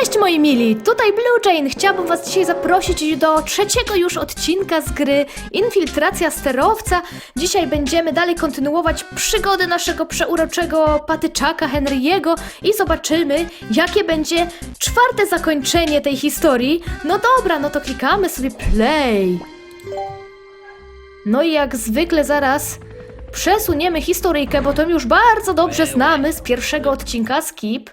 Cześć moi mili, tutaj Blue Jane. Chciałabym was dzisiaj zaprosić do trzeciego już odcinka z gry Infiltracja sterowca. Dzisiaj będziemy dalej kontynuować przygody naszego przeuroczego patyczaka Henry'ego i zobaczymy, jakie będzie czwarte zakończenie tej historii. No dobra, no to klikamy sobie play. No i jak zwykle zaraz przesuniemy historyjkę, bo to już bardzo dobrze znamy z pierwszego odcinka Skip.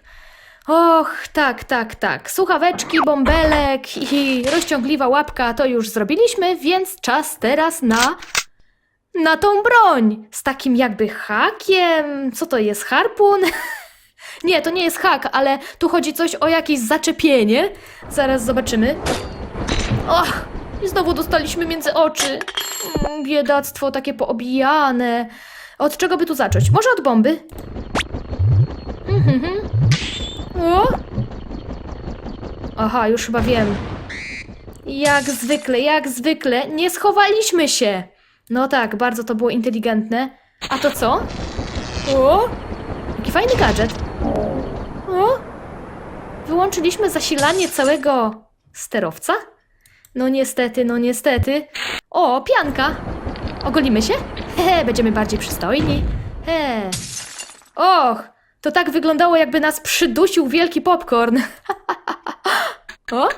Och, tak, tak, tak. Słuchaweczki, bąbelek i rozciągliwa łapka to już zrobiliśmy, więc czas teraz na. na tą broń! Z takim jakby hakiem. Co to jest? Harpun? nie, to nie jest hak, ale tu chodzi coś o jakieś zaczepienie. Zaraz zobaczymy. Och, i znowu dostaliśmy między oczy. Mm, Biedactwo takie poobijane. Od czego by tu zacząć? Może od bomby? Mhm. O? Aha, już chyba wiem. Jak zwykle, jak zwykle, nie schowaliśmy się. No tak, bardzo to było inteligentne. A to co? O? Jaki fajny gadżet. O? Wyłączyliśmy zasilanie całego sterowca? No niestety, no niestety. O, pianka. Ogolimy się? Hehe, będziemy bardziej przystojni. He. Och, to tak wyglądało, jakby nas przydusił wielki popcorn. o?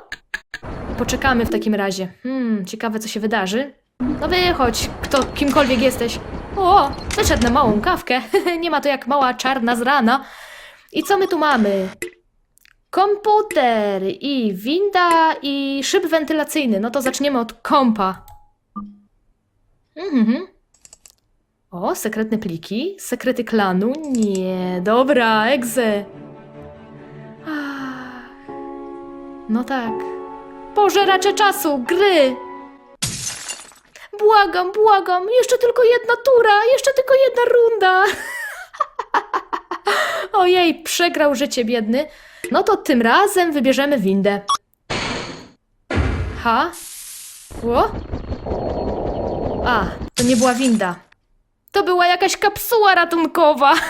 Poczekamy w takim razie. Hmm, ciekawe, co się wydarzy. No wychodź, kto, kimkolwiek jesteś. O, wyszedł na małą kawkę. Nie ma to jak mała czarna z rana. I co my tu mamy? Komputer i winda i szyb wentylacyjny. No to zaczniemy od kompa. Mhm. O, sekretne pliki, sekrety klanu. Nie, dobra, egze. No tak. Pożeracze czasu, gry. Błagam, błagam, jeszcze tylko jedna tura, jeszcze tylko jedna runda. Ojej, przegrał życie biedny. No to tym razem wybierzemy windę. Ha? O? A, to nie była winda. To była jakaś kapsuła ratunkowa.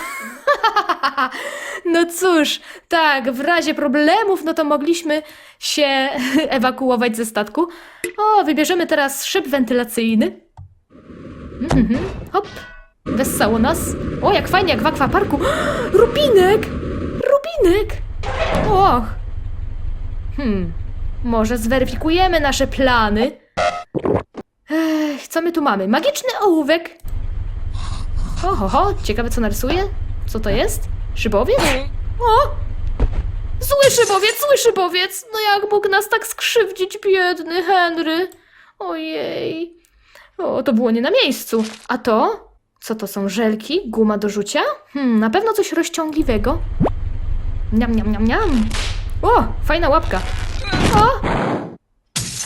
No cóż, tak, w razie problemów, no to mogliśmy się ewakuować ze statku. O, wybierzemy teraz szyb wentylacyjny. Mhm, hop, wessało nas. O, jak fajnie, jak w akwaparku. Rubinek! Rubinek! Och. Hmm, może zweryfikujemy nasze plany. Ech, co my tu mamy? Magiczny ołówek. Ho, ho, ho, ciekawe co narysuje? Co to jest? Szybowiec? O! Zły szybowiec, zły szybowiec! No jak mógł nas tak skrzywdzić, biedny Henry? Ojej. O, to było nie na miejscu. A to? Co to są żelki? Guma do rzucia? Hmm, na pewno coś rozciągliwego. Niam, niam, niam, niam. O, fajna łapka. O!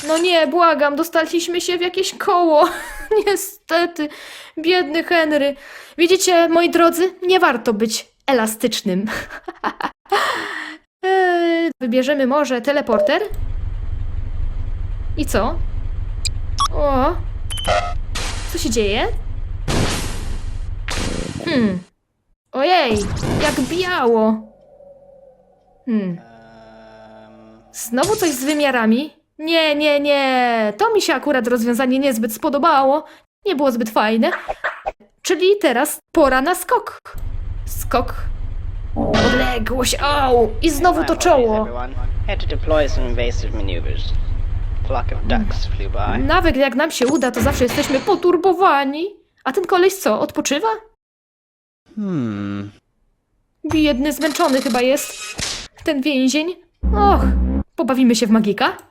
No nie, błagam, dostaliśmy się w jakieś koło. Niestety, biedny Henry. Widzicie, moi drodzy, nie warto być elastycznym. Eee, Wybierzemy może teleporter. I co? O! Co się dzieje? Hmm. Ojej, jak biało. Hmm. Znowu coś z wymiarami? Nie, nie, nie. To mi się akurat rozwiązanie niezbyt spodobało. Nie było zbyt fajne. Czyli teraz pora na skok. Skok. Odległość, au! I znowu to czoło. Nawet jak nam się uda, to zawsze jesteśmy poturbowani. A ten koleś co, odpoczywa? Hmm. Biedny, zmęczony chyba jest. Ten więzień. Och, pobawimy się w magika?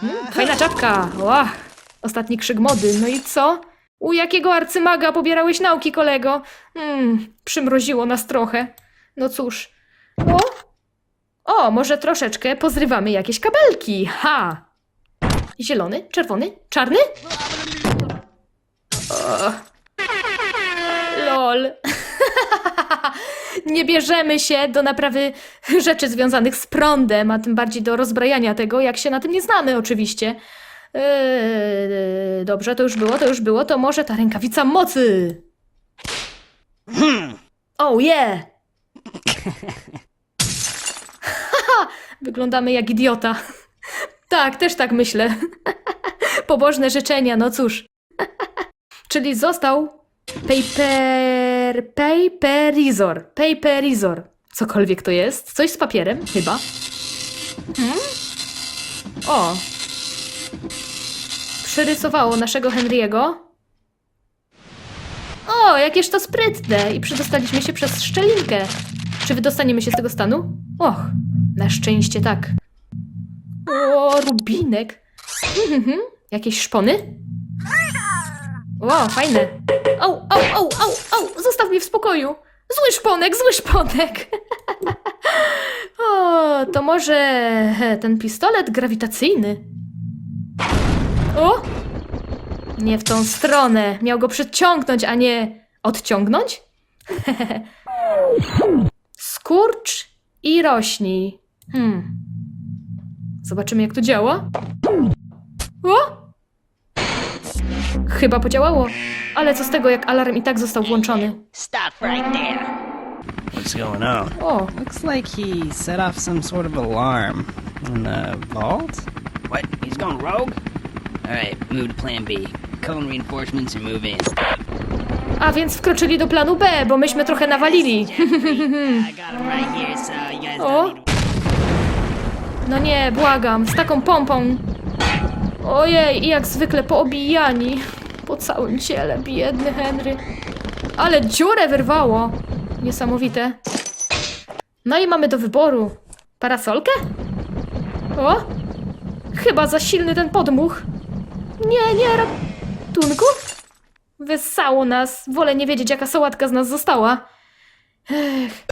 Hmm, fajna czapka. Łach, ostatni krzyk mody. No i co? U jakiego arcymaga pobierałeś nauki, kolego? Hmm, przymroziło nas trochę. No cóż. O, o, może troszeczkę pozrywamy jakieś kabelki. Ha! Zielony, czerwony, czarny? O. Lol. Nie bierzemy się do naprawy rzeczy związanych z prądem, a tym bardziej do rozbrajania tego, jak się na tym nie znamy, oczywiście. Eee, dobrze, to już było, to już było, to może ta rękawica mocy. Oh yeah! Haha, Wyglądamy jak idiota. Tak, też tak myślę. Pobożne życzenia, no cóż. Czyli został paper... paperizor. Paperizor. Cokolwiek to jest. Coś z papierem, chyba. Hmm? O. Przyrysowało naszego Henry'ego. O, jakież to sprytne! I przedostaliśmy się przez szczelinkę. Czy wydostaniemy się z tego stanu? Och, na szczęście tak. O, rubinek. Mhm, Jakieś szpony? O, fajne. Au, au, au, au, au, zostaw mnie w spokoju. Zły szponek, zły szponek. o, to może ten pistolet grawitacyjny. O! Nie w tą stronę. Miał go przyciągnąć, a nie odciągnąć? Skurcz i rośnij. Hmm. Zobaczymy, jak to działa. O! Chyba podziałało. Ale co z tego, jak alarm i tak został włączony? Stop right there. What's going on? O, Looks like he set off some sort of alarm in the vault. What? He's gone rogue? Alright, move to plan B. Cone reinforcements and move in. a więc wkroczyli do planu B, bo myśmy trochę nawalili. I got him right here, so you guys O. don't need to... No nie, błagam, z taką pompą. Ojej, i jak zwykle poobijani. Po całym ciele, biedny Henry. Ale dziurę wyrwało. Niesamowite. No i mamy do wyboru parasolkę? O! Chyba za silny ten podmuch. Nie, nie, ratunku? Wysało nas. Wolę nie wiedzieć, jaka sałatka z nas została. Ech.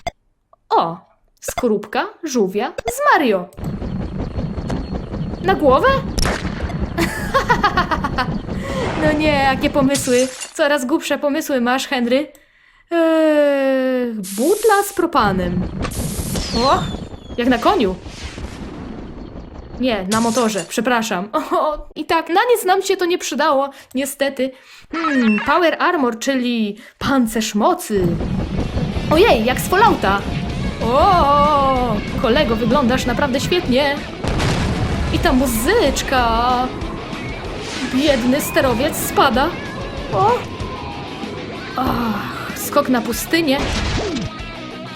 O! Skorupka, żółwia z Mario. Na głowę? no nie, jakie pomysły. Coraz głupsze pomysły masz, Henry. Eee, butla z propanem. O, jak na koniu. Nie, na motorze, przepraszam. O, I tak, na nic nam się to nie przydało, niestety. Hmm, power armor, czyli pancerz mocy. Ojej, jak z Fallouta. O, kolego, wyglądasz naprawdę świetnie. I ta muzyczka. Biedny sterowiec spada. O! Ach, skok na pustynię.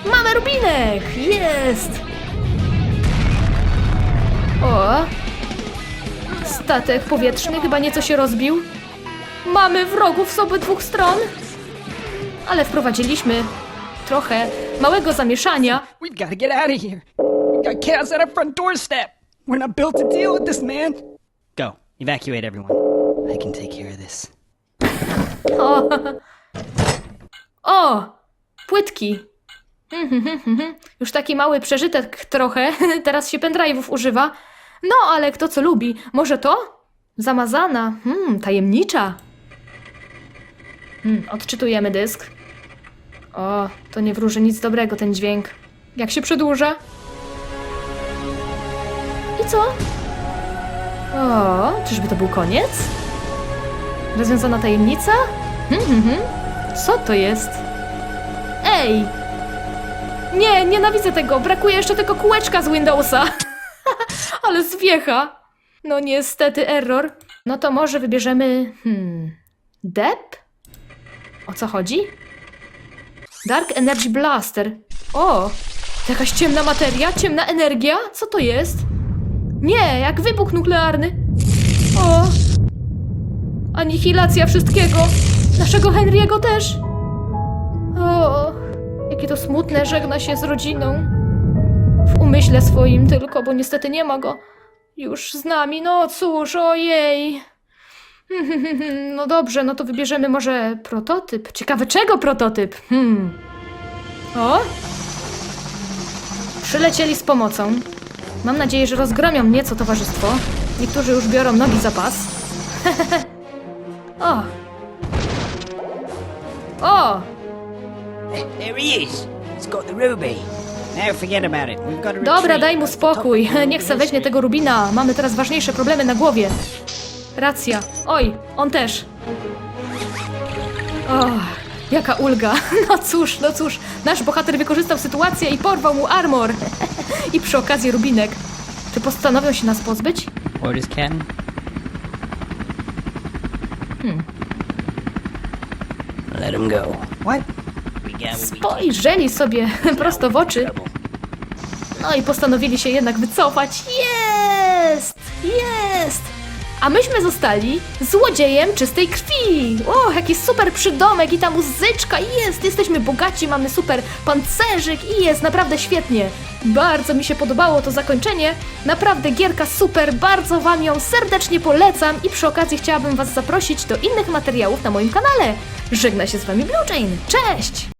Mamy rubinek! Jest! O! Statek powietrzny chyba nieco się rozbił. Mamy wrogów z obydwu stron. Ale wprowadziliśmy trochę małego zamieszania. We've got to get out of here. We've got chaos at our front doorstep. We're not built to deal with this, man. Go, evacuate everyone. I can take care of this. O! O! Płytki. Mhm, mhm, mhm. Już taki mały przeżytek trochę. Teraz się pendrive'ów używa. No, ale kto co lubi. Może to? Zamazana. Hmm, tajemnicza. Hmm, odczytujemy dysk. O, to nie wróży nic dobrego ten dźwięk. Jak się przedłuża? I co? O, czyżby to był koniec? Rozwiązana tajemnica? Hmm, hmm, hmm. Co to jest? Ej! Nie, nienawidzę tego. Brakuje jeszcze tego kółeczka z Windowsa. Ale zwiecha. No niestety error. No to może wybierzemy... Hmm... Dep? O co chodzi? Dark Energy Blaster. O! Jakaś ciemna materia? Ciemna energia? Co to jest? Nie, jak wybuch nuklearny. O! Anihilacja wszystkiego. Naszego Henry'ego też. O, jakie to smutne, żegna się z rodziną. W umyśle swoim tylko, bo niestety nie ma go już z nami. No cóż, ojej. No dobrze, no to wybierzemy może prototyp. Ciekawe czego prototyp? Hmm. O! Przylecieli z pomocą. Mam nadzieję, że rozgromią nieco towarzystwo. Niektórzy już biorą nogi za pas. O! O! There he is. He's got the ruby. Now forget about it. We've got to Dobra, daj mu spokój. Niech se weźmie tego Rubina. Mamy teraz ważniejsze problemy na głowie. Racja. Oj, on też. O, jaka ulga. No cóż, no cóż. Nasz bohater wykorzystał sytuację i porwał mu armor. I przy okazji Rubinek. Czy postanowią się nas pozbyć? Is Ken? Let him go. What? We got what we Spojrzeli sobie prosto w oczy. No i postanowili się jednak wycofać. Jest! Jest! A myśmy zostali złodziejem czystej krwi! O, jaki super przydomek i ta muzyczka! Jest! Jesteśmy bogaci, mamy super pancerzyk i jest naprawdę świetnie! Bardzo mi się podobało to zakończenie. Naprawdę gierka super, bardzo wam ją serdecznie polecam i przy okazji chciałabym was zaprosić do innych materiałów na moim kanale. Żegna się z wami Blue Jane. Cześć!